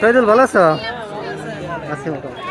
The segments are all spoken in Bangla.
সৈদুল ভালো আছো? আছি মোটামুটি।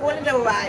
কোন ভাই?